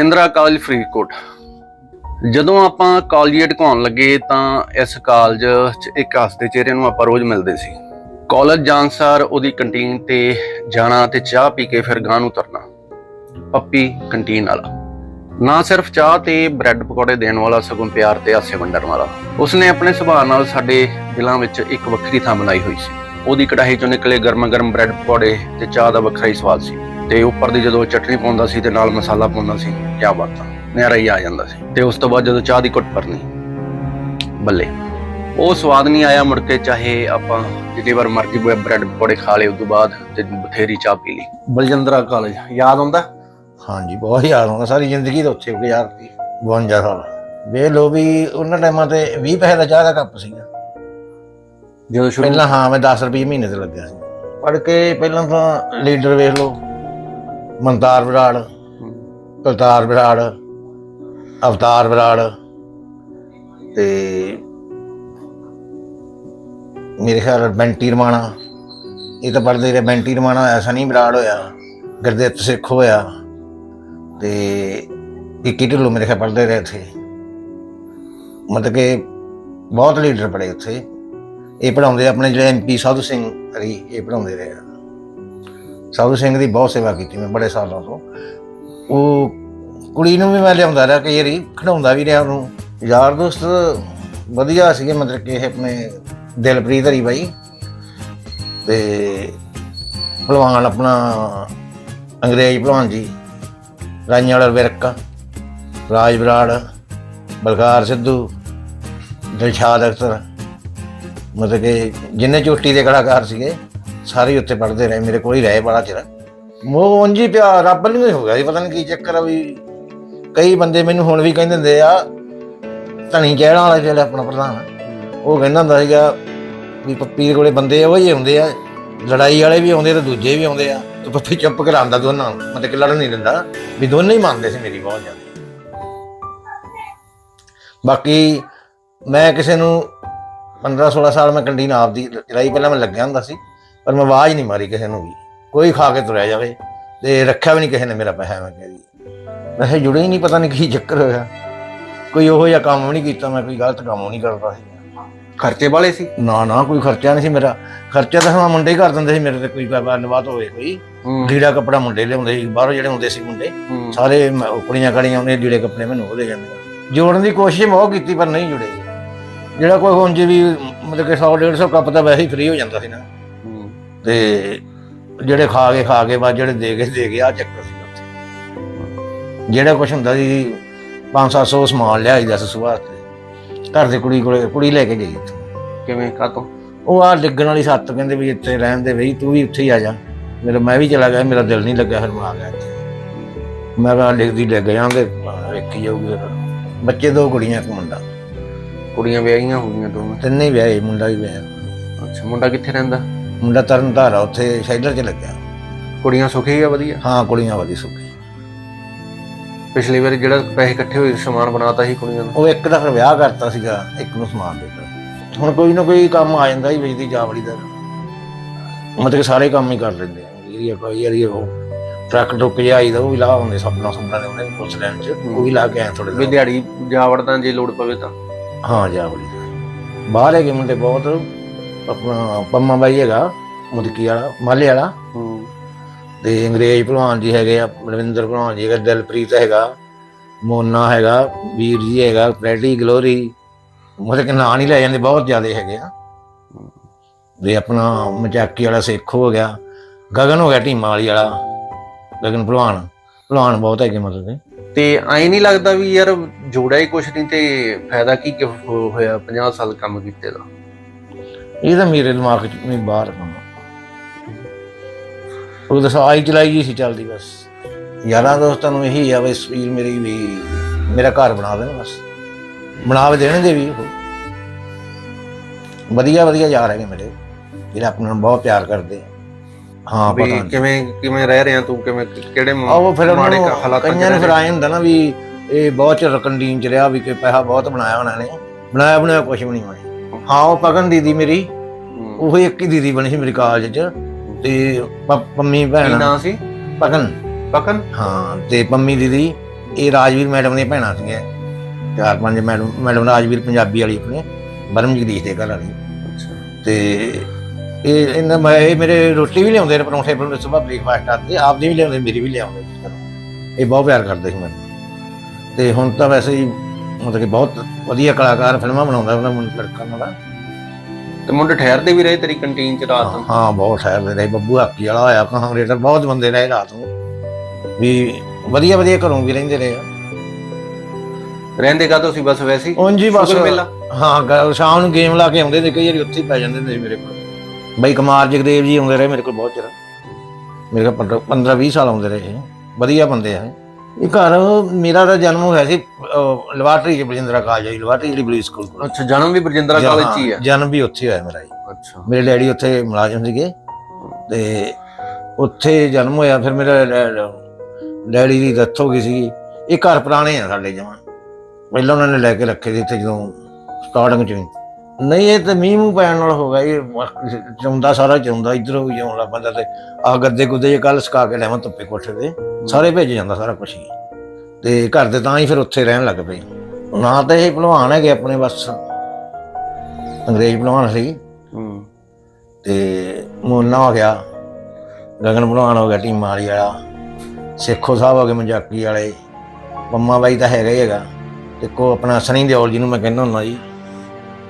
Indira college Faridkot. ਜਦੋਂ ਆਪਾਂ collegiate ਘਾਉਣ ਲੱਗੇ ਤਾਂ ਇਸ ਕਾਲਜ 'ਚ ਇੱਕ ਹੱਸਦੇ ਚਿਹਰੇ ਨੂੰ ਆਪਾਂ ਰੋਜ਼ ਮਿਲਦੇ ਸੀ। ਕਾਲਜ ਜਾਣ ਸਾਰ ਉਹਦੀ ਕੰਟੀਨ ਤੇ ਜਾਣਾ ਤੇ ਚਾਹ ਪੀ ਕੇ ਫਿਰ ਗਾਂ ਨੂੰ ਤਰਨਾ। ਪੱਪੀ ਕੰਟੀਨ ਵਾਲਾ। ਨਾ ਸਿਰਫ ਚਾਹ ਤੇ ਬ੍ਰੈਡ ਪਕੌੜੇ ਦੇਣ ਵਾਲਾ, ਸਗੋਂ ਪਿਆਰ ਤੇ ਹਾਸੇ ਵੰਡਣ ਵਾਲਾ। ਉਸਨੇ ਆਪਣੇ ਸੁਭਾਅ ਨਾਲ ਸਾਡੇ ਦਿਲਾਂ ਵਿੱਚ ਇੱਕ ਵੱਖਰੀ ਥਾਂ ਬਣਾਈ ਹੋਈ ਸੀ। ਉਹਦੀ ਕੜਾਹੀ ਚੋਂ ਨਿਕਲੇ ਗਰਮ-ਗਰਮ ਬ੍ਰੈਡ ਪਕੌੜੇ ਤੇ ਚਾਹ ਦਾ ਵੱਖਰਾ ਹੀ ਸਵਾਦ ਸੀ। ਤੇ ਉੱਪਰ ਦੀ ਜਦੋਂ ਚਟਨੀ ਪਾਉਂਦਾ ਸੀ ਤੇ ਨਾਲ ਮਸਾਲਾ ਪਾਉਂਦਾ ਸੀ ਕਿਆ ਬਾਤਾਂ ਨਿਆਰਾ ਹੀ ਆ ਜਾਂਦਾ ਸੀ। ਤੇ ਉਸ ਤੋਂ ਬਾਅਦ ਜਦੋਂ ਚਾਹ ਦੀ ਘੁੱਟ ਭਰਨੀ ਬੱਲੇ। ਉਹ ਸਵਾਦ ਨਹੀਂ ਆਇਆ ਮੁੜ ਕੇ ਚਾਹੇ ਆਪਾਂ ਜਿੰਨੀ ਵਾਰ ਮਰਜ਼ੀ ਬ੍ਰੈਡ ਪਕੌੜੇ ਖਾ ਲਏ ਉਸ ਤੋਂ ਬਾਅਦ ਤੇ ਬਥੇਰੀ ਚਾਹ ਪੀ ਲਈ। ਬਲਜਿੰਦਰਾ ਕਾਲਜ ਯਾਦ ਆਉਂਦਾ? ਹਾਂਜੀ ਬਹੁਤ ਯਾਦ ਆਉਂਦਾ। ਸਾਰੀ ਜ਼ਿੰਦਗੀ ਤਾਂ ਉੱਥੇ ਗੁਜ਼ਾਰਤੀ 52 ਸਾਲ। ਵੇ ਲੋ ਵੀ ਉਹਨਾਂ ਟਾਈਮਾਂ ਤੇ 20 ਪੈਸੇ ਦਾ ਚਾਹ ਦਾ ਕੱਪ ਸੀਗਾ। ਜਦੋਂ ਸ਼ੁਰੂ ਪਹਿਲਾਂ ਹਾਂ ਮੈਂ 10 ਰੁਪਏ ਮਹੀਨੇ ਤੇ ਲੱਗਿਆ ਸੀ। ਪੜ ਕੇ ਪਹਿਲਾਂ ਤਾਂ ਲੀਡਰ ਵੇਖ ਲਓ। ਮਨਤਾਰ ਬਰਾੜ ਕੁਲਤਾਰ ਬਰਾੜ ਅਵਤਾਰ ਬਰਾੜ ਤੇ ਮੇਰੇ ਖਿਆਲ ਬੈਂਟੀ ਰਮਾਣਾ। ਇਹ ਤਾਂ ਪੜਦੇ ਰਹੇ ਬੈਂਟੀ ਰਮਾਣਾ ਹੋਇਆ ਸਨੀ ਬਰਾੜ ਹੋਇਆ ਗੁਰਦਿੱਤ ਸਿੱਖ ਹੋਇਆ ਤੇ ਇੱਕੀ ਢਿੱਲੋਂ ਮੇਰੇ ਖਿਆਲ ਪੜਦੇ ਰਹੇ ਇੱਥੇ ਮਤਲਬ ਕਿ ਬਹੁਤ ਲੀਡਰ ਪੜੇ ਉੱਥੇ। ਇਹ ਪੜਾਉਂਦੇ ਆਪਣੇ ਜਿਹੜੇ ਐਮਪੀ ਸਾਧੂ ਸਿੰਘ ਹਰੀ ਇਹ ਪੜਾਉਂਦੇ ਰਹੇ ਆ। ਸਾਧੂ ਸਿੰਘ ਦੀ ਬਹੁਤ ਸੇਵਾ ਕੀਤੀ ਮੈਂ ਬੜੇ ਸਾਲਾਂ ਤੋਂ। ਉਹ ਕੁੜੀ ਨੂੰ ਵੀ ਮੈਂ ਲਿਆਉਂਦਾ ਰਿਹਾ ਕਈ ਵਾਰੀ, ਖਿਡਾਉਂਦਾ ਵੀ ਰਿਹਾ ਉਹਨੂੰ। ਯਾਰ ਦੋਸਤ, ਵਧੀਆ ਸੀਗੇ ਮਤਲਬ ਕਿ ਇਹ ਆਪਣੇ ਦਿਲਪ੍ਰੀਤ ਹਰੀ ਬਾਈ। ਤੇ ਭਲਵਾਨ ਆਪਣਾ ਅੰਗਰੇਜ਼ ਭਲਵਾਨ ਜੀ ਰਾਈਆਂ ਵਾਲਾ ਵਿਰਕ, ਰਾਜ ਬਰਾੜ ਬਲਕਾਰ ਸਿੱਧੂ, ਦਿਲਸ਼ਾਦ ਅਖਤਰ। ਮਤਲਬ ਕਿ ਜਿੰਨੇ ਚੋਟੀ ਦੇ ਕਲਾਕਾਰ ਸੀਗੇ ਸਾਰੇ ਹੀ ਉੱਥੇ ਪੜ੍ਹਦੇ ਰਹੇ, ਮੇਰੇ ਕੋਲ ਹੀ ਰਹੇ ਬੜਾ ਚਿਰ। ਮੋਹ ਉਂਝ ਪਿਆ, ਰੱਬ ਨੂੰ ਹੀ ਹੋ ਗਿਆ ਸੀ, ਪਤਾ ਨਹੀਂ ਕੀ ਚੱਕਰ ਆ ਵੀ ਕਈ ਬੰਦੇ ਮੈਨੂੰ ਹੁਣ ਵੀ ਕਹਿੰਦੇ ਹੁੰਦੇ ਆ, ਧਣੀ ਚਹਿੜਾ ਵਾਲਾ ਜਿਹੜਾ ਆਪਣਾ ਪ੍ਰਧਾਨ। ਉਹ ਕਹਿੰਦਾ ਹੁੰਦਾ ਸੀਗਾ ਵੀ ਪੱਪੀ ਦੇ ਕੋਲੇ ਬੰਦੇ ਉਹ ਹੀ ਆਉਂਦੇ ਆ, ਲੜਾਈ ਵਾਲੇ ਵੀ ਆਉਂਦੇ ਤੇ ਦੂਜੇ ਵੀ ਆਉਂਦੇ ਆ, ਤੇ ਪੱਪੀ ਚੁੱਪ ਕਰਾਉਂਦਾ ਦੋਨਾਂ ਨੂੰ ਮਤਲਬ ਕਿ ਲੜਨ ਨਹੀਂ ਦਿੰਦਾ, ਵੀ ਦੋਨੇ ਹੀ ਮੰਨਦੇ ਸੀ ਮੇਰੀ ਬਹੁਤ ਜ਼ਿਆਦਾ। ਬਾਕੀ ਮੈਂ ਕਿਸੇ ਨੂੰ 15 16 ਸਾਲ ਮੈਂ ਕੰਟੀਨ ਆਪਦੀ ਚਲਾਈ ਪਹਿਲਾਂ ਮੈਂ ਲੱਗਿਆ ਹੁੰਦਾ ਸੀ। ਪਰ ਮੈਂ ਆਵਾਜ਼ ਨਹੀਂ ਮਾਰੀ ਕਿਸੇ ਨੂੰ ਵੀ। ਕੋਈ ਖਾ ਕੇ ਤੁਰਿਆ ਜਾਵੇ ਤੇ ਰੱਖਿਆ ਵੀ ਨਹੀਂ ਕਿਸੇ ਨੇ ਮੇਰਾ ਪੈਸਾ ਮੈਂ ਕਹਿ ਦੀ ਵੈਸੇ ਜੁੜੇ ਹੀ ਨਹੀਂ ਪਤਾ ਨਹੀਂ ਕੀ ਚੱਕਰ ਹੋਇਆ। ਕੋਈ ਉਹੋ ਜਿਹਾ ਕੰਮ ਨਹੀਂ ਕੀਤਾ ਮੈਂ ਕੋਈ ਗਲਤ ਕੰਮ ਨਹੀਂ ਕਰਦਾ ਸੀ। ਖਰਚੇ ਵਾਲੇ ਸੀ? ਨਾ ਨਾ ਕੋਈ ਖਰਚਾ ਨਹੀਂ ਸੀ ਮੇਰਾ। ਖਰਚਾ ਤਾਂ ਹਾਂ ਮੁੰਡੇ ਹੀ ਕਰ ਦਿੰਦੇ ਸੀ ਮੇਰੇ ਤੇ ਕੋਈ ਗੱਲਬਾਤ ਹੋਵੇ ਕੋਈ। ਲੀੜਾ ਕੱਪੜਾ ਮੁੰਡੇ ਲਿਆਉਂਦੇ ਸੀ ਬਾਹਰੋਂ ਜਿਹੜੇ ਹੁੰਦੇ ਸੀ ਮੁੰਡੇ। ਸਾਰੇ ਮ- ਉਹ ਕੁੜੀਆਂ ਕੜੀਆਂ ਉਹਨੇ ਲੀੜੇ ਕੱਪੜੇ ਮੈਨੂੰ ਉਹ ਦੇ ਜਾਂਦੇ। ਜੋੜਨ ਦੀ ਕੋਸ਼ਿਸ਼ ਬਹੁਤ ਕੀਤੀ ਪਰ ਨਹੀਂ ਜੁੜੇ। ਜਿਹੜਾ ਕੋਈ ਹੁਣ ਜੀ ਵੀ ਮਤਲਬ ਕਿ 100 150 ਕੱਪ ਤਾਂ ਵੈਸੇ ਹੀ ਫ੍ਰੀ ਹੋ ਜਾਂਦਾ ਸੀ ਨਾ। ਤੇ ਜਿਹੜੇ ਖਾ ਕੇ ਖਾ ਕੇ ਬਾਅਦ ਜਿਹੜੇ ਦੇ ਕੇ ਦੇ ਕੇ ਆ ਚੱਕਰ ਸੀ ਉੱਥੇ। ਜਿਹੜਾ ਕੁਝ ਹੁੰਦਾ ਸੀ 5-700 ਸਮਾਨ ਲਿਆਈਦਾ ਸੀ ਸੁਬਾਹ ਤੇ। ਘਰ ਦੇ ਕੁੜੀ ਕੋਲੇ ਕੁੜੀ ਲੈ ਕੇ ਗਈ ਉੱਥੋਂ। ਕਿਵੇਂ ਕਾਤੋਂ ਉਹ ਆ ਡਿੱਗਣ ਵਾਲੀ ਸੱਤ ਕਹਿੰਦੇ ਵੀ ਇੱਥੇ ਰਹਿਣ ਦੇ ਬਈ ਤੂੰ ਵੀ ਉੱਥੇ ਹੀ ਆ ਜਾ। ਮੇਰਾ ਮੈਂ ਵੀ ਚਲਾ ਗਿਆ ਮੇਰਾ ਦਿਲ ਨਹੀਂ ਲੱਗਾ ਫਿਰ ਮੈਂ ਆ ਗਿਆ ਇੱਥੇ। ਮੈਂ ਕਿਹਾ ਡਿੱਗਦੀ ਡਿੱਗ ਜਾਂਦੇ ਵੇਖੀ ਜਾਊਗੀ ਬੱਚੇ ਦੋ ਕੁੜੀਆਂ ਇੱਕ ਮੁੰਡਾ। ਕੁੜੀਆਂ ਵਿਆਹੀਆਂ ਹੋਈਆਂ ਦੋਵੇਂ। ਤਿੰਨੇ ਵਿਆਹੇ ਮੁੰਡਾ ਵੀ ਵਿਆਹਿਆ। ਅੱਛਾ ਮੁੰਡਾ ਕਿੱਥੇ ਰਹਿੰਦਾ? ਮੁੰਡਾ ਤਰਨ ਧਾਰਾ ਉੱਥੇ ਸ਼ੈਲਰ 'ਚ ਲੱਗਿਆ। ਕੁੜੀਆਂ ਸੁਖੀ ਆ ਵਧੀਆ? ਹਾਂ ਕੁੜੀਆਂ ਵਧੀ ਸੁੱਕੀ ਪਿਛਲੀ ਵਾਰੀ ਜਿਹੜਾ ਪੈਸੇ ਇਕੱਠੇ ਹੋਏ ਸਮਾਨ ਬਣਾਤਾ ਸੀ ਕੁੜੀਆਂ ਨੂੰ? ਉਹ ਇੱਕ ਦਾ ਫਿਰ ਵਿਆਹ ਕਰਤਾ ਸੀਗਾ ਇੱਕ ਨੂੰ ਸਮਾਨ ਦੇ ਦਿੱਤਾ। ਹੁਣ ਕੋਈ ਨਾ ਕੋਈ ਕੰਮ ਆ ਜਾਂਦਾ ਹੀ ਬਿਜਲੀ ਜਾਵੜੀ ਦਾ। ਮਤਲਬ ਕਿ ਸਾਰੇ ਕੰਮ ਹੀ ਕਰ ਲੈਂਦੇ ਆ। ਇਹ ਕੋਈ ਯਾਰੀ ਉਹ ਟਰੱਕ ਟੁੱਕ ਜਾਈਦਾ ਉਹ ਵੀ ਲਾ ਹੁੰਦੇ ਸਪਨਾ ਸੁਪਨਾ ਦੇ ਉਹਨੇ ਪੁਲਿਸ ਲੈਣ ਚ ਉਹ ਵੀ ਲਾ ਕੇ ਆਏ ਥੋੜੇ ਵੀ ਦਿਹਾੜੀ ਜਾ ਵੜਦਾ ਜੇ ਲੋੜ ਪਵੇ ਤਾਂ। ਹਾਂ ਜਾਵੜੀ ਬਾਹਰ ਹੈਗੇ ਮੁੰਡੇ ਬਹੁਤ। ਆਪਣਾ ਪੰਮਾ ਬਾਈ ਹੈਗਾ ਮੁਦਕੀ ਵਾਲਾ ਮਾਲੇ ਵਾਲਾ। ਹੂੰ। ਤੇ ਅੰਗਰੇਜ਼ ਭਲਵਾਨ ਜੀ ਹੈਗੇ ਆ ਮਨਵਿੰਦਰ ਭਲਵਾਨ ਜੀ ਹੈਗਾ ਦਿਲਪ੍ਰੀਤ ਹੈਗਾ ਮੋਨਾ ਹੈਗਾ ਵੀਰ ਜੀ ਹੈਗਾ ਪ੍ਰੈਡੀ ਗਲੋਰੀ। ਮਤਲਬ ਕਿ ਨਾਂ ਨਹੀਂ ਲੈ ਜਾਂਦੇ ਬਹੁਤ ਜ਼ਿਆਦੇ ਹੈਗੇ ਆ। ਤੇ ਆਪਣਾ ਮਚਾਕੀ ਵਾਲਾ ਸਿੱਖ ਹੋ ਗਿਆ ਗਗਨ ਹੋ ਗਿਆ ਢੀਮਾ ਵਾਲੀ ਵਾਲਾ ਗਗਨ ਭਲਵਾਨ। ਭਲਵਾਨ ਬਹੁਤ ਹੈਗੇ ਮਤਲਬ ਕਿ ਤੇ ਐ ਨਹੀਂ ਲੱਗਦਾ ਵੀ ਯਾਰ ਜੋੜਿਆ ਹੀ ਕੁਛ ਨਹੀਂ ਤੇ ਫਾਇਦਾ ਕੀ ਕਿ ਹੋਇਆ 50 ਸਾਲ ਕੰਮ ਕੀਤੇ ਦਾ? ਇਹ ਤਾਂ ਮੇਰੇ ਦਿਮਾਗ 'ਚ ਨਹੀਂ ਬਾਹਰ ਕੰਮ ਉਹ ਤਾਂ ਆਈ ਚਲਾਈ ਜੀ ਸੀ ਚੱਲਦੀ ਬਸ। ਯਾਰਾਂ ਦੋਸਤਾਂ ਨੂੰ ਇਹੀ ਆ ਬਸ ਵੀਰ ਮੇਰੀ ਵੀ ਮੇਰਾ ਘਰ ਬਣਾ ਦੇਣ ਬਸ। ਬਣਾ ਵੀ ਦੇਣਗੇ ਵੀ ਉਹ। ਵਧੀਆ ਵਧੀਆ ਯਾਰ ਹੈਗੇ ਮੇਰੇ। ਜਿਹੜੇ ਆਪਣੇ ਨਾਲ ਬਹੁਤ ਪਿਆਰ ਕਰਦੇ ਆ। ਹਾਂ ਵੀ ਪਤਾ ਨਹੀਂ ਕਿਵੇਂ ਕਿਵੇਂ ਰਹਿ ਰਿਹਾ ਤੂੰ? ਕਿਵੇਂ ਕਿਹੜੇ ਆ ਉਹ ਫਿਰ ਮਾੜੇ ਉਹਨੂੰ ਕ- ਹਾਲਾਤਾਂ ਕਈਆਂ ਨੂੰ ਫਿਰ? ਆਏ ਹੁੰਦਾ ਨਾ ਵੀ ਇਹ ਬਹੁਤ ਚਿਰ ਕੰਡੀਨ ਚ ਰਿਹਾ ਵੀ ਕੋਈ ਪੈਸਾ ਬਹੁਤ ਬਣਾਇਆ ਉਹਨਾਂ ਨੇ। ਬਣਾਇਆ ਬਣਾਇਆ ਕੁਝ ਵੀ ਨਹੀਂ ਹੋਇਆ ਹਾਂ ਉਹ ਪਗਨ ਦੀਦੀ ਮੇਰੀ। ਉਹ ਇੱਕ ਹੀ ਦੀਦੀ ਬਣੀ ਸੀ ਮੇਰੀ ਕਾਲਜ ਚ ਤੇ ਪ- ਪੰਮੀ ਕੀ ਭੈਣ ਨਾਂ ਸੀ? ਪਗਨ ਪਕਨ? ਹਾਂ ਤੇ ਪੰਮੀ ਦੀਦੀ ਇਹ ਰਾਜਵੀਰ ਮੈਡਮ ਦੀਆਂ ਭੈਣਾਂ ਸੀਗੀਆਂ। ਚਾਰ ਪੰਜ ਮੈਡਮ ਮੈਡਮ ਰਾਜਵੀਰ ਪੰਜਾਬੀ ਵਾਲੀ ਆਪਣੇ ਬਰਮ ਜਗਦੀਸ਼ ਦੇ ਘਰ ਵਾਲੀ। ਤੇ ਇਹ ਇਹਨਾਂ ਮੈਂ ਇਹ ਮੇਰੇ ਰੋਟੀ ਵੀ ਲਿਆਉਂਦੇ ਨੇ ਪਰੌਂਠੇ ਪਰੌਂਠੇ ਸਵੇਰ ਬ੍ਰੇਕਫਾਸਟ ਆਤੇ ਆਪਦੀ ਵੀ ਲਿਆਉਂਦੇ ਮੇਰੀ ਵੀ ਲਿਆਉਂਦੇ ਸੀ ਘਰੋਂ। ਇਹ ਬਹੁਤ ਪਿਆਰ ਕਰਦੇ ਸੀ ਮੈਨੂੰ। ਤੇ ਹੁਣ ਤਾਂ ਵੈਸੇ ਹੀ ਮਤਲਬ ਕਿ ਬਹੁਤ ਵਧੀਆ ਕਲਾਕਾਰ ਫਿਲਮਾਂ ਬਣਾਉਂਦਾ ਉਹਨਾਂ ਮੁੰਡਾ ਲੜਕਾ ਉਹਨਾਂ ਦਾ ਤੇ ਮੁੰਡੇ ਠਹਿਰਦੇ ਵੀ ਰਹੇ ਤੇਰੀ ਕੰਟੀਨ ਚ ਰਾਤ ਨੂੰ? ਹਾਂ ਬਹੁਤ ਠਹਿਰਦੇ ਰਹੇ। ਬੱਬੂ ਹਾਕੀ ਵਾਲਾ ਹੋਇਆ ਕਾਂਗਰੇਟਰ ਬਹੁਤ ਬੰਦੇ ਰਹੇ ਰਾਤ ਨੂੰ। ਵੀ ਵਧੀਆ ਵਧੀਆ ਘਰੋਂ ਵੀ ਰਹਿੰਦੇ ਰਹੇ। ਰਹਿੰਦੇ ਕਾ ਤੁਸੀਂ ਬਸ ਵੈਸੇ ਹੀ? ਉਂਝ ਹੀ ਬਸ? ਹਾਂ ਸ਼ਾਮ ਨੂੰ ਗੇਮ ਲਾ ਕੇ ਆਉਂਦੇ ਨੇ ਕਈ ਵਾਰੀ ਉੱਥੇ ਹੀ ਪੈ ਜਾਂਦੇ ਨੇ ਮੇਰੇ ਕੋਲ। ਬਈ ਕੁਮਾਰ ਜਗਦੇਵ ਜੀ ਆਉਂਦੇ ਰਹੇ ਮੇਰੇ ਕੋਲ ਬਹੁਤ ਚਿਰ। ਮੇਰੇ ਕੋਲ 15 20 ਸਾਲ ਆਉਂਦੇ ਰਹੇ। ਵਧੀਆ ਬੰਦੇ ਆ। ਇਹ ਘਰ ਮੇਰਾ ਤਾਂ ਜਨਮ ਹੋਇਆ ਸੀ ਅਹ, ਲਵਾਟਰੀ ਚ ਬਲਜਿੰਦਰਾ ਕਾਲਜ ਜੀ ਲਵਾਟਰੀ ਜਿਹੜੀ ਬਲੀ ਸਕੂਲ ਕੋਲ। ਅੱਛਾ ਜਨਮ ਵੀ ਬਰਜਿੰਦਰਾ ਕਾਲਜ ਚ ਹੀ ਆ ਜਨਮ ਵੀ ਉੱਥੇ ਹੋਇਆ ਮੇਰਾ ਜੀ। ਅੱਛਾ। ਮੇਰੇ ਡੈਡੀ ਉੱਥੇ ਮੁਲਾਜ਼ਮ ਸੀਗੇ ਤੇ ਉੱਥੇ ਜਨਮ ਹੋਇਆ ਫਿਰ ਮੇਰਾ ਡੈ- ਡੈਡੀ ਦੀ ਡੈਥ ਹੋ ਗਈ ਸੀ ਇਹ ਘਰ ਪੁਰਾਣੇ ਆ ਸਾਡੇ ਜਮਾਂ ਪਹਿਲਾਂ ਉਹਨਾਂ ਨੇ ਲੈ ਕੇ ਰੱਖੇ ਸੀ ਇੱਥੇ ਜਦੋਂ ਸਟਾਰਟਿੰਗ ਚ ਹੀ। ਨਹੀਂ ਇਹ ਤਾਂ ਮੀਂਹ ਮੂੰਹ ਪੈਣ ਨਾਲ ਹੋ ਗਿਆ। ਇਹ ਚੌਂਦਾ ਸਾਰਾ ਚੌਂਦਾ ਇਧਰੋਂ ਵੀ ਜਿਉਣ ਲੱਗ ਪੈਂਦਾ ਤੇ ਆ ਗੱਦੇ ਗੁੱਦੇ ਜੇ ਕੱਲ ਸਕਾ ਕੇ ਲੈਵਾਂ ਧੁੱਪੇ ਕੋਠੇ ਤੇ। ਸਾਰੇ ਭੇਜ ਜਾਂਦਾ ਸਾਰਾ ਕੁਝ ਹੀ। ਤੇ ਘਰ ਦੇ ਤਾਂ ਹੀ ਫਿਰ ਉੱਥੇ ਰਹਿਣ ਲੱਗ ਪਏ। ਨਾ ਤਾਂ ਇਹ ਭਲਵਾਨ ਹੈਗੇ ਆਪਣੇ ਬਸ। ਅੰਗਰੇਜ਼ ਭਲਵਾਨ ਸੀ। ਹੂੰ। ਤੇ ਮੋਨਾ ਹੋ ਗਿਆ ਗਗਨ ਭਲਵਾਨ ਹੋ ਗਿਆ ਟੀਮਾਂ ਵਾਲੀ ਵਾਲਾ। ਸੇਖੋ ਸਾਹਿਬ ਹੋ ਗਏ ਮਜਾਕੀ ਵਾਲੇ। ਪੰਮਾ ਬਾਈ ਤਾਂ ਹੈਗਾ ਹੀ ਹੈਗਾ। ਤੇ ਕੋ ਆਪਣਾ ਸਨੀ ਦਿਓਲ ਜੀ ਨੂੰ ਮੈਂ ਕਹਿੰਦਾ ਹੁੰਦਾ ਜੀ।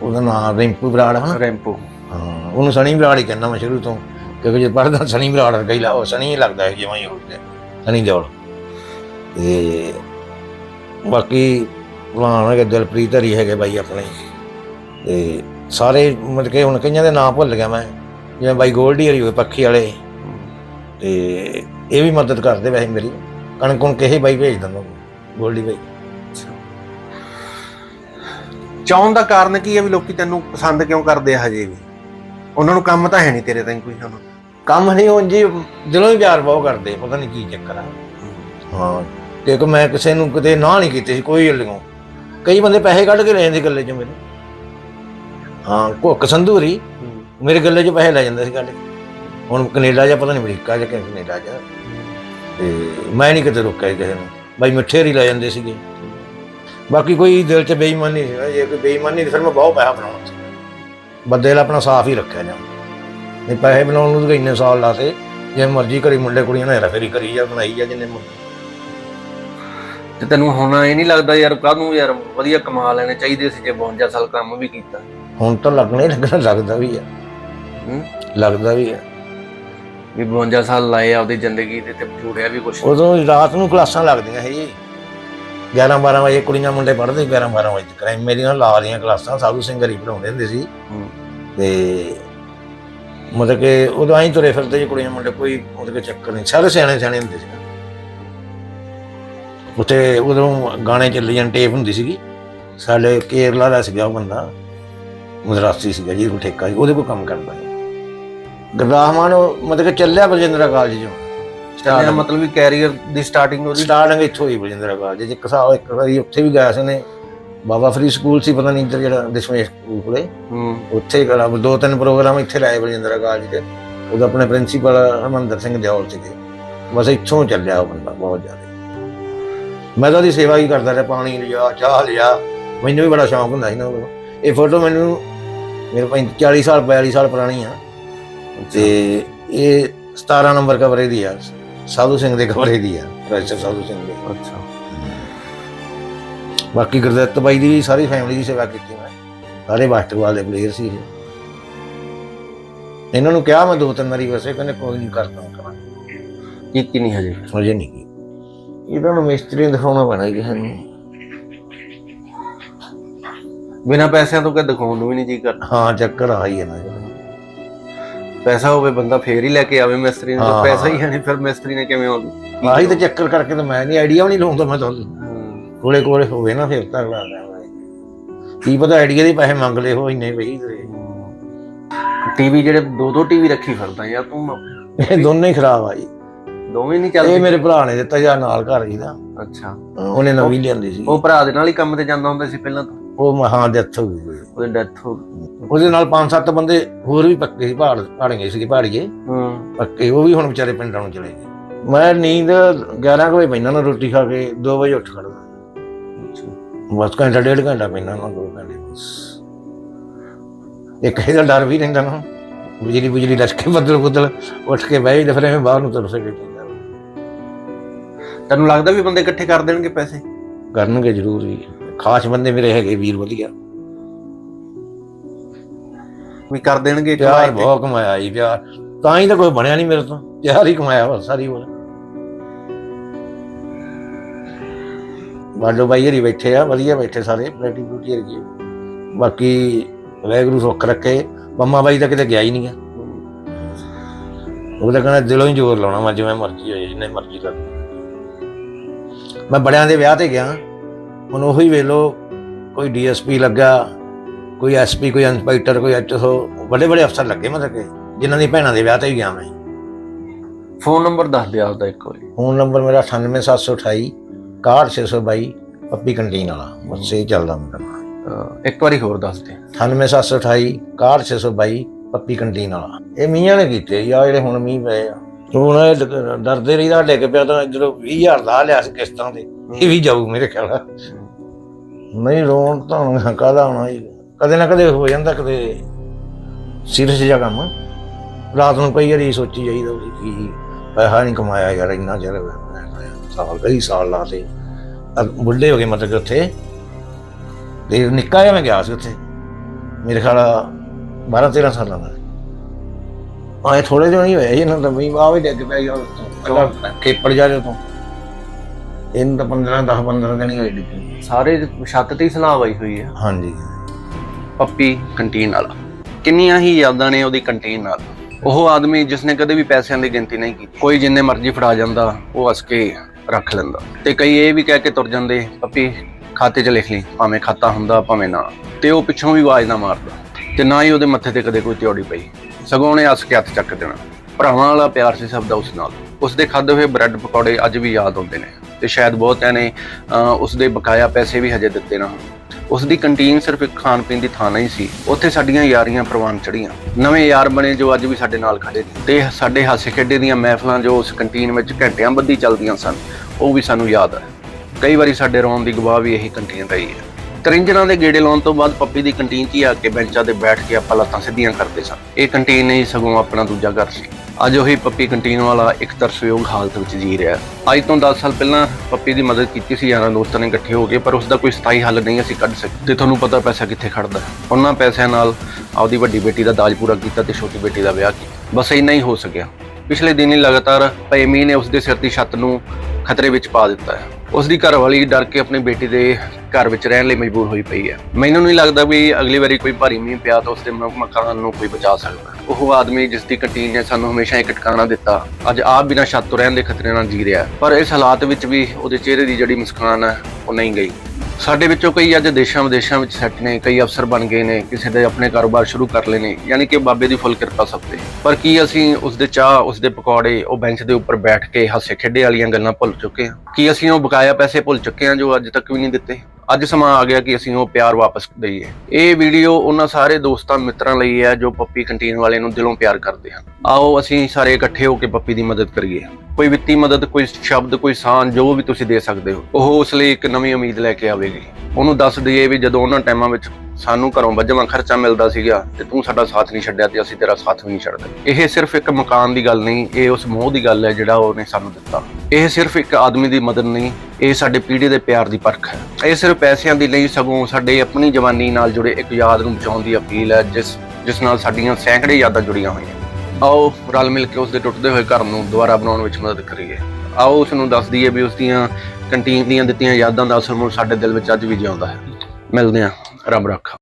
ਉਹਦਾ ਨਾਮ ਰਿੰਪੂ ਬਰਾੜ ਹੈ ਨਾ। ਰੈਂਪੋ। ਹਾਂ ਉਹਨੂੰ ਸਨੀ ਬਰਾੜ ਹੀ ਕਹਿੰਦਾ ਮੈਂ ਸ਼ੁਰੂ ਤੋਂ ਕਿਉਂਕਿ ਜੇ ਪੜਦਾ ਸਨੀ ਬਰਾੜ ਵਰਗਾ ਹੀ ਲਾ ਉਹ ਸਨੀ ਹੀ ਲੱਗਦਾ ਹੈ ਜਿਵੇਂ ਹੀ ਹੋ ਗਿਆ ਸਨੀ ਦਿਓਲ। ਤੇ ਬਾਕੀ ਭਲਵਾਨ ਹੈਗੇ ਦਿਲਪ੍ਰੀਤ ਹਰੀ ਹੈਗੇ ਬਾਈ ਆਪਣੇ। ਤੇ ਸਾਰੇ ਮਤਲਬ ਕਿ ਹੁਣ ਕਈਆਂ ਦੇ ਨਾਮ ਭੁੱਲ ਗਿਆ ਮੈਂ ਜਿਵੇਂ ਬਾਈ ਗੋਲਡੀ ਹਰੀ ਹੋਏ ਪੱਖੀ ਵਾਲੇ। ਤੇ ਇਹ ਵੀ ਮਦਦ ਕਰਦੇ ਵੈਸੇ ਮੇਰੀ। ਕਣਕ ਕੁਣ ਕਿਸੇ ਬਾਈ ਭੇਜ ਦਿੰਦਾ ਗੋਲਡੀ ਬਾਈ। ਚਾਹਣ ਦਾ ਕਾਰਨ ਕੀ ਹੈ ਵੀ ਲੋਕੀ ਤੈਨੂੰ ਪਸੰਦ ਕਿਉਂ ਕਰਦੇ ਆ ਹਜੇ ਵੀ? ਉਹਨਾਂ ਨੂੰ ਕੰਮ ਤਾਂ ਹੈ ਨਹੀਂ ਤੇਰੇ ਤਾਂ ਕੋਈ ਹੁਣ। ਕੰਮ ਨਹੀਂ ਹੁਣ ਜੀ ਦਿਲੋਂ ਹੀ ਪਿਆਰ ਬਹੁਤ ਕਰਦੇ ਪਤਾ ਨਹੀਂ ਕੀ ਚੱਕਰ ਆ। ਹਾਂ। ਕਿ ਮੈਂ ਕਿਸੇ ਨੂੰ ਕਿਤੇ ਨਾ ਨਹੀਂ ਕੀਤੀ ਸੀ ਕੋਈ ਲਿਓ ਕਈ ਬੰਦੇ ਪੈਸੇ ਕੱਢ ਕੇ ਲੈ ਜਾਂਦੇ ਗੱਲੇ 'ਚ ਮੇਰੇ। ਹਾਂ। ਕੁੱਕ ਸੰਧੂਰੀ ਮੇਰੇ ਗੱਲੇ 'ਚ ਪੈਸੇ ਲੈ ਜਾਂਦੇ ਸੀ ਕੱਢ ਹੁਣ ਕੈਨੇਡਾ ਜਾਂ ਪਤਾ ਨਹੀਂ ਅਮਰੀਕਾ ਜਾਂ ਕੈਨੇਡਾ ਜਾਂ। ਤੇ ਮੈਂ ਨਹੀਂ ਕਿਤੇ ਰੋਕਿਆ ਕਿਸੇ ਨੂੰ। ਬਾਈ ਮਿੱਠੇ ਹੀ ਲੈ ਜਾਂਦੇ ਸੀਗੇ। ਬਾਕੀ ਕੋਈ ਦਿਲ 'ਚ ਬੇਈਮਾਨੀ ਨਹੀਂ ਜੇ ਕੋਈ ਬੇਈਮਾਨੀ ਫਿਰ ਮੈਂ ਬਹੁਤ ਪੈਸਾ ਬਣਾਉਣਾ ਸੀ। ਬੰਦੇ ਦਾ ਆਪਣਾ ਸਾਫ਼ ਹੀ ਰੱਖਿਆ ਜਾਂ ਨਹੀਂ ਪੈਸੇ ਬਣਾਉਣ ਨੂੰ ਤਾਂ ਇੰਨੇ ਸਾਲ ਲਾਤੇ ਜੇ ਮਰਜ਼ੀ ਕਰੀ ਮੁੰਡੇ ਕੁੜੀਆਂ ਨੇ ਫੇਰੀ ਕਰੀ ਜਾ ਬਣਾਈ ਜਾ ਜਿੰਨੇ। ਤੇ ਤੈਨੂੰ ਹੁਣ ਇਹ ਨਹੀਂ ਲੱਗਦਾ ਯਾਰ ਕਾਹਨੂੰ ਯਾਰ ਵਧੀਆ ਕਮਾ ਲੈਣੇ ਚਾਹੀਦੇ ਸੀ ਜੇ 52 ਸਾਲ ਕੰਮ ਵੀ ਕੀਤਾ। ਹੁਣ ਤਾਂ ਲੱਗਣਾ ਹੀ ਲੱਗਣਾ ਲੱਗਦਾ ਵੀ ਆ। ਹੂੰ? ਲੱਗਦਾ ਵੀ ਆ। ਵੀ 52 ਸਾਲ ਲਾਏ ਆਪਦੀ ਜ਼ਿੰਦਗੀ ਦੇ ਤੇ ਜੁੜਿਆ ਵੀ ਕੁਛ ਉਦੋਂ ਰਾਤ ਨੂੰ ਕਲਾਸਾਂ ਲੱਗਦੀਆਂ ਸੀ ਜੀ। 11 12 ਵਜੇ ਕੁੜੀਆਂ ਮੁੰਡੇ ਪੜ੍ਹਦੇ 11 12 ਵਜੇ ਤੱਕ। ਮੇਰੀਆਂ ਲਾ ਦੀਆਂ ਕਲਾਸਾਂ ਸਾਧੂ ਸਿੰਘ ਹਰੀ ਪੜਾਉਂਦੇ ਹੁੰਦੇ ਸੀ। ਤੇ ਮਤਲਬ ਕਿ ਉਦੋਂ ਆਈ ਤੁਰੇ ਫਿਰਦੇ ਜੀ ਕੁੜੀਆਂ ਮੁੰਡੇ ਕੋਈ ਮਤਲਬ ਕਿ ਚੱਕਰ ਨਹੀਂ। ਸਾਰੇ ਸਿਆਣੇ ਸਿਆਣੇ ਹੁੰਦੇ ਸੀ। ਉੱਥੇ ਉਦੋਂ ਗਾਣੇ ਚੱਲੀ ਜਾਂ ਟੇਪ ਹੁੰਦੀ ਸੀਗੀ। ਸਾਡੇ ਕੇਰਲਾ ਦਾ ਸੀਗਾ ਉਹ ਬੰਦਾ ਮਦਰਾਸੀ ਸੀਗਾ ਜੀ ਉਹ ਠੇਕਾ ਸੀ ਉਹਦੇ ਕੋਲ ਕੰਮ ਕਰਦਾ ਗੁਰਦਾਸ ਮਾਨ ਮਤਲਬ ਕਿ ਚੱਲਿਆ ਬਲਜਿੰਦਰਾ ਕਾਲਜ ਚੋਂ। ਇਹਦਾ ਮਤਲਬ ਵੀ ਕੈਰੀਅਰ ਦੀ ਸਟਾਰਟਿੰਗ ਉਹਦੀ। ਸਟਾਰਟਿੰਗ ਇੱਥੋਂ ਹੀ ਬਲਜਿੰਦਰਾ ਕਾਲਜ ਚ ਇੱਕ ਸਾਲ ਇੱਕ ਵਾਰੀ ਉੱਥੇ ਵੀ ਗਿਆ ਸੀ ਉਹਨੇ। ਬਾਬਾ ਫਰੀ ਸਕੂਲ ਸੀ ਪਤਾ ਨਹੀਂ ਇੱਧਰ ਜਿਹੜਾ ਦਸ਼ਮੇਸ਼ ਸਕੂਲ ਕੋਲੇ। ਹੂੰ। ਉੱਥੇ ਹੀ ਕਰਾ ਦੋ ਤਿੰਨ ਪ੍ਰੋਗਰਾਮ ਇੱਥੇ ਲਾਏ ਬਲਜਿੰਦਰਾ ਕਾਲਜ ਦੇ। ਉਹਦਾ ਆਪਣੇ ਪ੍ਰਿੰਸੀਪਲ ਹਰਮੰਦਰ ਸਿੰਘ ਦਿਓਲ ਸੀਗੇ। ਬਸ ਇੱਥੋਂ ਚੱਲਿਆ ਉਹ ਬੰਦਾ ਬਹੁਤ ਜ਼ਿਆਦਾ। ਮੈਂ ਤਾਂ ਉਹਦੀ ਸੇਵਾ ਹੀ ਕਰਦਾ ਰਿਹਾ ਪਾਣੀ ਲਿਆ ਚਾਹ ਲਿਆ। ਮੈਨੂੰ ਵੀ ਬੜਾ ਸ਼ੌਂਕ ਹੁੰਦਾ ਸੀ ਨਾ ਉਦੋਂ। ਇਹ ਫੋਟੋ ਮੈਨੂੰ ਮੇਰੇ 35 40 ਸਾਲ 42 ਸਾਲ ਪੁਰਾਣੀ ਆ। ਤੇ ਇਹ 17 ਨੰਬਰ ਕਵਰੇ ਦੀ ਆ। ਸਾਧੂ ਸਿੰਘ ਦੇ ਕਵਰੇ ਦੀ ਆ ਪ੍ਰੋਫੈਸਰ ਸਾਧੂ ਸਿੰਘ ਦੇ। ਅੱਛਾ। ਬਾਕੀ ਗੁਰਦੱਤ ਬਾਈ ਦੀ ਵੀ ਸਾਰੀ ਫੈਮਿਲੀ ਦੀ ਸੇਵਾ ਕੀਤੀ ਮੈਂ। ਸਾਰੇ ਬਾਸਕਟਬਾਲ ਦੇ ਪਲੇਅਰ ਸੀ ਇਹ। ਇਹਨਾਂ ਨੂੰ ਕਿਹਾ ਮੈਂ ਦੋ ਤਿੰਨ ਵਾਰੀ ਵੈਸੇ ਕਹਿੰਦੇ ਕੋਈ ਨਹੀਂ ਕਰਦਾ ਕਰਾਂਗੇ। ਕੀਤੀ ਨਹੀਂ ਹਜੇ। ਅਜੇ ਨਹੀਂ ਕੀ ਇਹਨਾਂ ਨੂੰ ਮਿਸਤਰੀ ਦਿਖਾਉਣਾ ਪੈਣਾ ਜੀ ਸਾਨੂੰ। ਬਿਨਾਂ ਪੈਸਿਆਂ ਤੋਂ ਕਿ ਦਿਖਾਉਣ ਨੂੰ ਵੀ ਨਹੀਂ ਜੀ ਕਰਦਾ ਹਾਂ ਚੱਕਰ ਆ ਹੀ ਹੈ ਨਾ। ਜੀ। ਪੈਸਾ ਹੋਵੇ ਬੰਦਾ ਫੇਰ ਹੀ ਲੈ ਕੇ ਆਵੇ ਮਿਸਤਰੀ ਨੂੰ ਹਾਂ। ਪੈਸਾ ਹੀ ਹੈ। ਨਹੀਂ ਫਿਰ ਮਿਸਤਰੀ ਨੇ ਕਿਵੇਂ ਆਉਣਾ ਆਹੀ ਤਾਂ ਚੱਕਰ ਕਰਕੇ ਤਾਂ ਮੈਂ ਨਹੀਂ ਆਈਡੀਆ ਵੀ ਨਹੀਂ ਲਾਉਂਦਾ ਮੈਂ ਤੁਹਾਨੂੰ। ਕੋਲੇ ਕੋਲੇ ਹੋਵੇ ਨਾ ਫਿਰ ਤਾਂ ਅਗਲਾ ਲੈਂਦਾ ਕੀ ਪਤਾ ਆਈਡੀਆ ਦੇ ਪੈਸੇ ਮੰਗ ਲਏ ਹੋ ਇੰਨੇ ਵਹੀ ਤੇ ਟੀਵੀ ਜਿਹੜੇ ਦੋ ਦੋ ਟੀਵੀ ਰੱਖੀ ਫਿਰਦਾ ਯਾਰ ਤੂੰ ਇਹ ਦੋਨੇ ਹੀ ਖਰਾਬ ਆ ਜੀ। ਦੋਵੇਂ ਨਹੀਂ ਇਹ ਚੱਲਦੇ ਮੇਰੇ ਭਰਾ ਨੇ ਦਿੱਤਾ ਜਾਂ ਨਾਲ ਘਰ ਹੀ ਦਾ ਅੱਛਾ। ਉਹਨੇ ਨਵੀਂ ਲਿਆਂਦੀ ਸੀ। ਉਹ ਭਰਾ ਦੇ ਨਾਲ ਹੀ ਕੰਮ ਤੇ ਜਾਂਦਾ ਹੁੰਦਾ ਸੀ ਪਹਿਲਾਂ ਤੋਂ। ਉਹ ਮਹਾਂ ਡੈਥ ਹੋ ਗਈ। ਉਹਦੀ ਡੈਥ ਹੋ ਗਈ। ਉਹਦੇ ਨਾਲ ਪੰਜ ਸੱਤ ਬੰਦੇ ਹੋਰ ਵੀ ਪੱਕੇ ਸੀ ਪਹਾੜ ਪਹਾੜੀਏ ਸੀਗੇ ਪਹਾੜੀਏ। ਹੂੰ। ਪੱਕੇ ਉਹ ਵੀ ਹੁਣ ਵਿਚਾਰੇ ਪਿੰਡਾਂ ਨੂੰ ਚਲੇ ਗਏ। ਮੈਂ ਨੀਂਦ 11 ਕੁ ਵਜੇ ਪੈਣਾ ਨਾ ਰੋਟੀ ਖਾ ਕੇ 2 ਵਜੇ ਉੱਠ ਖੜਦਾ ਬਸ ਘੰਟਾ ਡੇਢ ਘੰਟਾ ਪੈਣਾ ਨਾ ਦੋ ਘੰਟੇ ਬਸ। ਇੱਕ ਇਹਦਾ ਡਰ ਵੀ ਰਹਿੰਦਾ ਨਾ। ਬਿਜਲੀ ਬੁਜਲੀ ਕੇ ਬੱਦਲ ਬੁੱਦਲ ਉੱਠ ਕੇ ਬਹਿ ਜਾਂਦੇ ਫਿਰ ਐਵੇਂ ਬਾਹਰ ਨੂੰ ਤੁਰ ਸਕੇ ਤੈਨੂੰ ਲੱਗਦਾ ਵੀ ਬੰਦੇ ਇਕੱਠੇ ਕਰ ਦੇਣਗੇ ਪੈਸੇ? ਕਰਨਗੇ ਜ਼ਰੂਰ ਜੀ। ਖਾਸ ਬੰਦੇ ਮੇਰੇ ਹੈਗੇ ਵੀਰ ਵਧੀਆ। ਵੀ ਕਰ ਦੇਣਗੇ ਪਿਆਰ ਬਹੁਤ ਕਮਾਇਆ ਜੀ ਪਿਆਰ। ਤਾਂ ਹੀ ਤਾਂ ਕੋਈ ਬਣਿਆ ਨਹੀਂ ਮੇਰੇ ਤੋਂ। ਪਿਆਰ ਹੀ ਕਮਾਇਆ ਬਸ ਸਾਰੀ ਉਮਰ। ਬਾਡੋ ਬਾਈ ਹਰੀ ਬੈਠੇ ਆ ਵਧੀਆ ਬੈਠੇ ਸਾਰੇ ਬੈਠੀ ਬੂਟੀ ਹਰੀ ਬਾਕੀ ਵੈਗਰੂ ਸੁੱਖ ਰੱਖੇ। ਮੰਮਾ ਬਾਈ ਤਾਂ ਕਿਤੇ ਗਿਆ ਹੀ ਨਹੀਂ ਆ। ਉਹ ਤਾਂ ਕਹਿੰਦਾ ਦਿਲੋਂ ਹੀ ਜ਼ੋਰ ਲਾਉਣਾ ਮੈਂ ਜਿਵੇਂ ਮਰਜ਼ੀ ਹੋਏ ਜਿੰਨੇ ਮਰਜ਼ੀ ਕਰ। ਮੈਂ ਬੜਿਆਂ ਦੇ ਵਿਆਹ ਤੇ ਗਿਆ। ਹੁਣ ਉਹੀ ਵੇਖ ਲੋ ਕੋਈ ਡੀਐਸਪੀ ਲੱਗਾ ਕੋਈ ਐਸਪੀ ਕੋਈ ਇੰਸਪੈਕਟਰ ਕੋਈ ਐਚਓ ਵੱਡੇ ਵੱਡੇ ਅਫਸਰ ਲੱਗੇ ਮਤਲਬ ਕਿ ਜਿਨ੍ਹਾਂ ਦੀ ਭੈਣਾਂ ਦੇ ਵਿਆਹ ਤੇ ਵੀ ਗਿਆ ਮੈਂ। ਫੋਨ ਨੰਬਰ ਦੱਸ ਦਿਆ ਉਹਦਾ ਇੱਕ ਵਾਰੀ। ਫੋਨ ਨੰਬਰ ਮੇਰਾ 98728 622 ਪੱਪੀ ਕੰਟੀਨ ਵਾਲਾ। ਬਸ ਇਹ ਚੱਲਦਾ ਮੇਰਾ ਇੱਕ ਵਾਰੀ ਹੋਰ ਦੱਸ ਦੇ 98728 622 ਪੱਪੀ ਕੰਟੀਨ ਵਾਲਾ। ਇਹ ਮੀਆਂ ਨੇ ਕੀਤੇ ਯਾ ਜਿਹੜੇ ਹੁਣ ਮੀਂਹ ਪਏ ਆ। ਹੁਣ ਡਰਦੇ ਰਹੀਦਾ ਡਿੱਗ ਪਿਆ ਤਾਂ ਜਦੋਂ 20000 ਦਾ ਲਿਆ ਸੀ ਕਿਸ਼ਤਾਂ ਤੇ। ਇਹ ਵੀ ਜਾਊ ਮੇਰੇ ਖਿਆਲ। ਨਹੀਂ ਰੋਣ ਤਾਂ ਕਾਹਦਾ ਹੋਣਾ ਜੀ? ਕਦੇ ਨਾ ਕਦੇ ਹੋ ਜਾਂਦਾ ਕਦੇ ਸੀਰੀਅਸ ਜਿਹਾ ਕੰਮ। ਰਾਤ ਨੂੰ ਕਈ ਵਾਰੀ ਸੋਚੀ ਜਾਈਦਾ ਵੀ ਕੀ ਪੈਸਾ ਨਹੀਂ ਕਮਾਇਆ ਯਾਰ ਇੰਨਾ ਚਿਰ ਸਾਲ ਕਈ ਸਾਲ ਲਾਤੇ ਅਹ ਬੁੱਢੇ ਹੋ ਗਏ ਮਤਲਬ ਕਿ ਉੱਥੇ। ਤੇ ਨਿੱਕਾ ਜਿਹਾ ਮੈਂ ਗਿਆ ਸੀ ਉੱਥੇ। ਮੇਰੇ ਖਿਆਲ 12 13 ਸਾਲਾਂ ਦਾ। ਆਏ ਥੋੜੇ ਜਿਹਾ ਨਹੀਂ ਹੋਇਆ ਜੀ, ਇਹਨਾਂ ਦਾ। ਵੀ ਆ ਵੀ ਡਿੱਗ ਪੈ ਗਿਆ ਕੱਲਾ ਖੇਪੜ ਜਾ ਰਿਹਾ ਤੋਂ ਇਹਨਾਂ ਤਾਂ 15 10 15 ਦਿਨ ਹੀ ਹੋਏ ਡਿੱਗੇ। ਸਾਰੇ ਛੱਤ ਤੇ ਹੀ ਸਲਾਹ ਆਈ ਹੋਈ ਹੈ ਹਾਂਜੀ। ਪੱਪੀ ਕੰਟੀਨ ਵਾਲਾ। ਕਿੰਨੀਆਂ ਹੀ ਯਾਦਾਂ ਨੇ ਉਹਦੀ ਕੰਟੀਨ ਨਾਲ। ਉਹ ਆਦਮੀ ਜਿਸਨੇ ਕਦੇ ਵੀ ਪੈਸਿਆਂ ਦੀ ਗਿਣਤੀ ਨਹੀਂ ਕੀਤੀ। ਕੋਈ ਜਿੰਨੇ ਮਰਜ਼ੀ ਫੜਾ ਜਾਂਦਾ ਉਹ ਹੱਸ ਕੇ ਰੱਖ ਲੈਂਦਾ। ਤੇ ਕਈ ਇਹ ਵੀ ਕਹਿ ਕੇ ਤੁਰ ਜਾਂਦੇ ਪੱਪੀ ਖਾਤੇ 'ਚ ਲਿਖ ਲਈ ਭਾਵੇਂ ਖਾਤਾ ਹੁੰਦਾ ਭਾਵੇਂ ਨਾ। ਤੇ ਉਹ ਪਿੱਛੋਂ ਵੀ ਆਵਾਜ਼ ਨਾ ਮਾਰਦਾ। ਤੇ ਨਾ ਹੀ ਉਹਦੇ ਮੱਥੇ ਤੇ ਕਦੇ ਕੋਈ ਤਿਉੜੀ ਪਈ। ਸਗੋਂ ਉਹਨੇ ਹੱਸ ਕੇ ਹੱਥ ਚੱਕ ਦੇਣਾ। ਭਰਾਵਾਂ ਵਾਲਾ ਪਿਆਰ ਸੀ ਸਭ ਦਾ ਉਸ ਨਾਲ। ਉਸ ਦੇ ਖਾਦੇ ਹੋਏ ਬ੍ਰੈਡ ਪਕੌੜੇ ਅੱਜ ਵੀ ਯਾਦ ਆਉਂਦੇ ਨੇ। ਤੇ ਸ਼ਾਇਦ ਬਹੁਤਿਆਂ ਨੇ ਅਹ, ਉਸ ਦੇ ਬਕਾਇਆ ਪੈਸੇ ਵੀ ਹਜੇ ਦਿੱਤੇ ਨਾ ਹੋਣ। ਉਸ ਦੀ ਕੰਟੀਨ ਸਿਰਫ ਇੱਕ ਖਾਣ ਪੀਣ ਦੀ ਥਾਂ ਨਹੀਂ ਸੀ। ਉੱਥੇ ਸਾਡੀਆਂ ਯਾਰੀਆਂ ਪ੍ਰਵਾਨ ਚੜੀਆਂ ਨਵੇਂ ਯਾਰ ਬਣੇ ਜੋ ਅੱਜ ਵੀ ਸਾਡੇ ਨਾਲ ਖੜੇ ਨੇ। ਤੇ ਸਾਡੇ ਹਾਸੇ ਖੇਡੇ ਦੀਆਂ ਮਹਿਫਲਾਂ ਜੋ ਉਸ ਕੰਟੀਨ ਵਿੱਚ ਘੰਟਿਆਂ ਬੱਧੀ ਚੱਲਦੀਆਂ ਸਨ ਉਹ ਵੀ ਸਾਨੂੰ ਯਾਦ ਹੈ ਕਈ ਵਾਰੀ ਸਾਡੇ ਰੋਣ ਦੀ ਗਵਾਹ ਵੀ ਇਹੀ ਕੰਟੀਨ ਰਹੀ ਹੈ। ਤਰਿੰਜਰਾਂ ਦੇ ਗੇੜੇ ਲਾਉਣ ਤੋਂ ਬਾਅਦ ਪੱਪੀ ਦੀ ਕੰਟੀਨ 'ਚ ਹੀ ਆ ਕੇ ਬੈਂਚਾਂ ਤੇ ਬੈਠ ਕੇ ਆਪਾਂ ਲੱਤਾਂ ਸਿੱਧੀਆਂ ਕਰਦੇ ਸਾਂ। ਇਹ ਕੰਟੀਨ ਨਹੀਂ ਸਗੋਂ ਆਪਣਾ ਦੂਜਾ ਘਰ ਸੀ। ਅੱਜ ਉਹੀ ਪੱਪੀ ਕੰਟੀਨ ਵਾਲਾ ਇੱਕ ਤਰਸਯੋਗ ਹਾਲਤ ਵਿੱਚ ਜੀ ਰਿਹਾ। ਅੱਜ ਤੋਂ 10 ਸਾਲ ਪਹਿਲਾਂ ਪੱਪੀ ਦੀ ਮਦਦ ਕੀਤੀ ਸੀ, ਯਾਰਾਂ ਦੋਸਤਾਂ ਨੇ ਇਕੱਠੇ ਹੋ ਕੇ, ਪਰ ਉਸ ਦਾ ਕੋਈ ਸਥਾਈ ਹੱਲ ਨਹੀਂ ਅਸੀਂ ਕੱਢ ਸਕੇ। ਤੇ ਤੁਹਾਨੂੰ ਪਤਾ ਪੈਸਾ ਕਿੱਥੇ ਖੜਦਾ ਉਹਨਾਂ ਪੈਸਿਆਂ ਨਾਲ ਆਪਦੀ ਵੱਡੀ ਬੇਟੀ ਦਾ ਦਾਜ ਪੂਰਾ ਕੀਤਾ ਤੇ ਛੋਟੀ ਬੇਟੀ ਦਾ ਵਿਆਹ ਕੀਤਾ। ਬਸ ਇੰਨਾ ਹੀ ਹੋ ਸਕਿਆ। ਪਿਛਲੇ ਦਿਨ ਹੀ ਲਗਾਤਾਰ ਪਏ ਨੇ ਉਸ ਦੇ ਸਿਰ ਦੀ ਛੱਤ ਨੂੰ ਖਤਰੇ ਵਿੱਚ ਪਾ ਦਿੱਤਾ ਹੈ। ਉਸ ਦੀ ਘਰਵਾਲੀ ਡਰ ਕੇ ਆਪਣੀ ਬੇਟੀ ਦੇ ਘਰ ਵਿੱਚ ਰਹਿਣ ਲਈ ਮਜਬੂਰ ਹੋਈ ਪਈ ਹੈ। ਮੈਨੂੰ ਨਹੀਂ ਲੱਗਦਾ ਵੀ ਅਗਲੀ ਵਾਰੀ ਕੋਈ ਭਾਰੀ ਮੀਂਹ ਪਿਆ ਤਾਂ ਉਸ ਦੇ ਮਕਾਨ ਨੂੰ ਕੋਈ ਬਚਾ ਸਕਦਾ। ਉਹ ਆਦਮੀ ਜਿਸ ਦੀ ਕੰਟੀਨ ਨੇ ਸਾਨੂੰ ਹਮੇਸ਼ਾ ਇੱਕ ਟਿਕਾਣਾ ਦਿੱਤਾ, ਅੱਜ ਆਪ ਬਿਨਾਂ ਛੱਤ ਤੋਂ ਰਹਿਣ ਦੇ ਖਤਰੇ ਨਾਲ ਜੀ ਰਿਹਾ ਪਰ ਇਸ ਹਾਲਾਤ ਵਿੱਚ ਵੀ ਉਹਦੇ ਚਿਹਰੇ ਦੀ ਜਿਹੜੀ ਮੁਸਕਾਨ ਹੈ, ਉਹ ਨਹੀਂ ਗਈ। ਸਾਡੇ ਵਿੱਚੋਂ ਕਈ ਅੱਜ ਦੇਸ਼ਾਂ ਵਿਦੇਸ਼ਾਂ ਵਿੱਚ ਸੈੱਟ ਨੇ, ਕਈ ਅਫਸਰ ਬਣ ਗਏ ਨੇ, ਕਿਸੇ ਦੇ ਆਪਣੇ ਕਾਰੋਬਾਰ ਸ਼ੁਰੂ ਕਰ ਲਏ ਨੇ, ਯਾਨੀ ਕਿ ਬਾਬੇ ਦੀ ਫੁੱਲ ਕਿਰਪਾ ਸਭ ਤੇ। ਪਰ ਕੀ ਅਸੀਂ ਉਸ ਦੇ ਚਾਹ ਉਸ ਦੇ ਪਕੌੜੇ, ਉਹ ਬੈਂਚ ਦੇ ਉੱਪਰ ਬੈਠ ਕੇ ਹਾਸੇ ਖੇਡੇ ਵਾਲੀਆਂ ਗੱਲਾਂ ਭੁੱਲ ਚੁੱਕੇ ਹਾਂ? ਕੀ ਅਸੀਂ ਉਹ ਬਕਾਇਆ ਪੈਸੇ ਭੁੱਲ ਚੁੱਕੇ ਹਾਂ ਜੋ ਅੱਜ ਤੱਕ ਵੀ ਨਹੀਂ ਦਿੱਤੇ? ਅੱਜ ਸਮਾਂ ਆ ਗਿਆ ਕਿ ਅਸੀਂ ਉਹ ਪਿਆਰ ਵਾਪਸ ਦਈਏ। ਇਹ ਵੀਡੀਓ ਉਹਨਾਂ ਸਾਰੇ ਦੋਸਤਾਂ, ਮਿੱਤਰਾਂ ਲਈ ਹੈ ਜੋ ਪੱਪੀ ਕੰਟੀਨ ਵਾਲੇ ਨੂੰ ਦਿਲੋਂ ਪਿਆਰ ਕਰਦੇ ਹਨ। ਆਓ ਅਸੀਂ ਸਾਰੇ ਇਕੱਠੇ ਹੋ ਕੇ ਪੱਪੀ ਦੀ ਮਦਦ ਕਰੀਏ। ਕੋਈ ਵਿੱਤੀ ਮਦਦ, ਕੋਈ ਸ਼ਬਦ, ਕੋਈ ਸਾਨ ਜੋ ਵੀ ਤੁਸੀਂ ਦੇ ਸਕਦੇ ਹੋ, ਉਹ ਉਸ ਲਈ ਇੱਕ ਨਵੀਂ ਉਮੀਦ ਲੈ ਕੇ ਆਵੇਗੀ। ਉਹਨੂੰ ਦੱਸ ਦਈਏ ਵੀ ਜਦੋਂ ਉਹਨਾਂ ਟਾਈਮਾਂ ਵਿੱਚ ਸਾਨੂੰ ਘਰੋਂ ਵੱਜਵਾਂ ਖਰਚਾ ਮਿਲਦਾ ਸੀਗਾ ਤੇ ਤੂੰ ਸਾਡਾ ਸਾਥ ਨਹੀਂ ਛੱਡਿਆ ਤੇ ਅਸੀਂ ਤੇਰਾ ਸਾਥ ਵੀ ਨਹੀਂ ਛੱਡਦੇ। ਇਹ ਸਿਰਫ ਇੱਕ ਮਕਾਨ ਦੀ ਗੱਲ ਨਹੀਂ, ਇਹ ਉਸ ਮੋਹ ਦੀ ਗੱਲ ਹੈ ਜਿਹੜਾ ਉਹਨੇ ਸਾਨੂੰ ਦਿੱਤਾ। ਇਹ ਸਿਰਫ ਇੱਕ ਆਦਮੀ ਦੀ ਮਦਦ ਨਹੀਂ ਇਹ ਸਾਡੇ ਪੀੜ੍ਹੀ ਦੇ ਪਿਆਰ ਦੀ ਪਰਖ ਹੈ। ਇਹ ਸਿਰਫ ਪੈਸਿਆਂ ਦੀ ਨਹੀਂ, ਸਗੋਂ ਸਾਡੇ ਆਪਣੀ ਜਵਾਨੀ ਨਾਲ ਜੁੜੇ ਇੱਕ ਯਾਦ ਨੂੰ ਬਚਾਉਣ ਦੀ ਅਪੀਲ ਹੈ, ਜਿਸ ਜਿਸ ਨਾਲ ਸਾਡੀਆਂ ਸੈਂਕੜੇ ਯਾਦਾਂ ਜੁੜੀਆਂ ਹੋਈਆਂ। ਆਓ, ਰਲ ਮਿਲ ਕੇ ਉਸ ਦੇ ਟੁੱਟਦੇ ਹੋਏ ਘਰ ਨੂੰ ਦੁਬਾਰਾ ਬਣਾਉਣ ਵਿੱਚ ਮਦਦ ਕਰੀਏ। ਆਓ, ਉਸ ਨੂੰ ਦੱਸ ਦਈਏ ਵੀ ਉਸ ਦੀਆਂ ਕੰਟੀਨ ਦੀਆਂ ਦਿੱਤੀਆਂ ਯਾਦਾਂ ਦਾ ਅਸਰ ਹੁਣ ਸਾਡੇ ਦਿਲ ਵਿੱਚ ਅੱਜ ਵੀ ਜਿਉਂਦਾ ਹੈ। ਮਿਲਦੇ ਹਾਂ। ਰੱਬ ਰੱਖਾ।